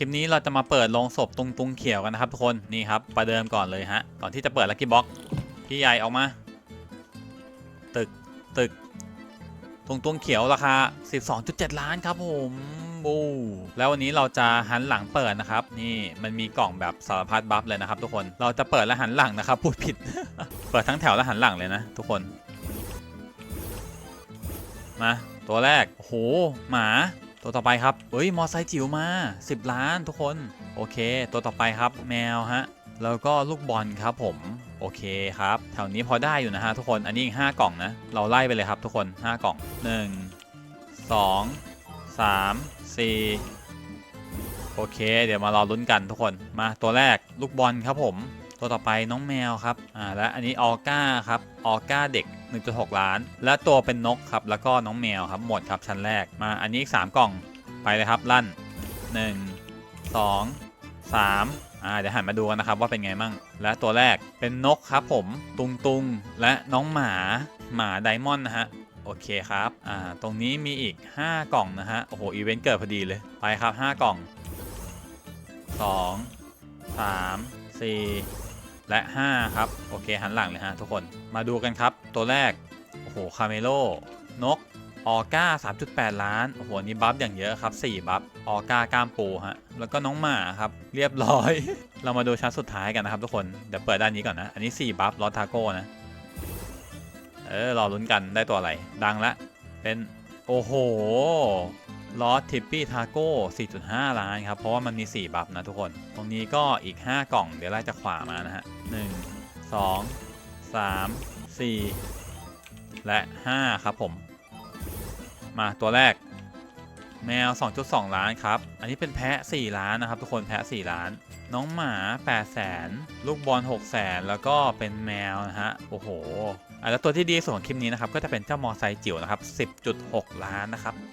ลิปนี้เราจะมาเปิดลงศพตุงตุงเขียวกันนะครับทุกคนนี่ครับประเดิมก่อนเลยฮะก่อนที่จะเปิดลักกี้บ็อกพี่ใหญ่ออกมา ตึกตึกตุงตุงเขียวราคา 12.7 ล้านครับผมบูแล้ววันนี้เราจะหันหลังเปิดนะครับ นี่มันมีกล่องแบบสารพัดบัฟเลยนะครับ ทุกคนเราจะเปิดและหันหลังนะครับพูดผิด เปิดทั้งแถวและหันหลังเลยนะทุกคนมาตัวแรกโอ้โหหมา ตัวต่อไปครับเฮ้ย มอไซค์จิ๋วมา 10 ล้านทุกคน โอเค ตัวต่อไปครับแมวฮะ แล้วก็ลูกบอลครับผม โอเคครับ แถวนี้พอได้อยู่นะฮะทุกคน อันนี้อีก5กล่องนะ เราไล่ไปเลยครับทุกคน 5 กล่อง 1 2 3 4 โอเค เดี๋ยวมารอลุ้นกันทุกคน มาตัวแรกลูกบอลครับผม ตัวต่อไปน้องแมวครับอ่าและอันนี้ออก้าครับออก้าเด็ก 1.6 ล้าน และตัวเป็นนกครับแล้วก็น้องแมวครับหมดครับชั้นแรกมาอันนี้อีก3กล่องไปเลยครับลั่น 1 2 3อ่าเดี๋ยวหันมาดูกันนะครับว่าเป็นไงมั่ง และตัวแรกเป็นนกครับผมตุงตุงและน้องหมาหมาไดมอนด์นะฮะโอเคครับอ่าตรงนี้มีอีก 5 กล่องนะฮะโอ้โหอีเวนต์เกิดพอดีเลยไปครับ 5 กล่อง 2 3 4 และ 5 ครับ โอเค หันหลังเลยฮะทุกคนมาดูกันครับ ตัวแรก โอ้โห คาเมโลนก ออก้า 3.8 ล้าน โอ้โหอันนี่บัฟอย่างเยอะครับ 4 บัฟ ออก้าก้ามปูฮะ แล้วก็น้องหมาครับ เรียบร้อย เรามาดูชั้นสุดท้ายกันนะครับทุกคน เดี๋ยวเปิดด้านนี้ก่อนนะ อันนี้ 4 บัฟลอตทาโก้นะ เออ รอลุ้นกันได้ตัวอะไร ดังละ เป็น โอ้โห ลอสทิปปี้ทาโก้ 4.5 ล้านครับ เพราะว่ามันมี 4 บัฟนะทุกคน ตรงนี้ก็อีก 5 กล่อง เดี๋ยวไล่จากขวามานะฮะ 1 2 3 4 และ 5 ครับผม มาตัวแรก แมว 2.2 ล้านครับ อันนี้เป็นแพะ 4 ล้านนะครับ ทุกคนแพะ 4 ล้าน น้องหมา8แสนลูกบอล 6 0แสนแล้วก็เป็นแมวนะฮะ โอ้โหอะแล้วตัวที่ดีส่วนของคลิปนี้นะครับ ก็จะเป็นเจ้ามอไซค์จิ๋วนะครับ 10.6 ล้านนะครับ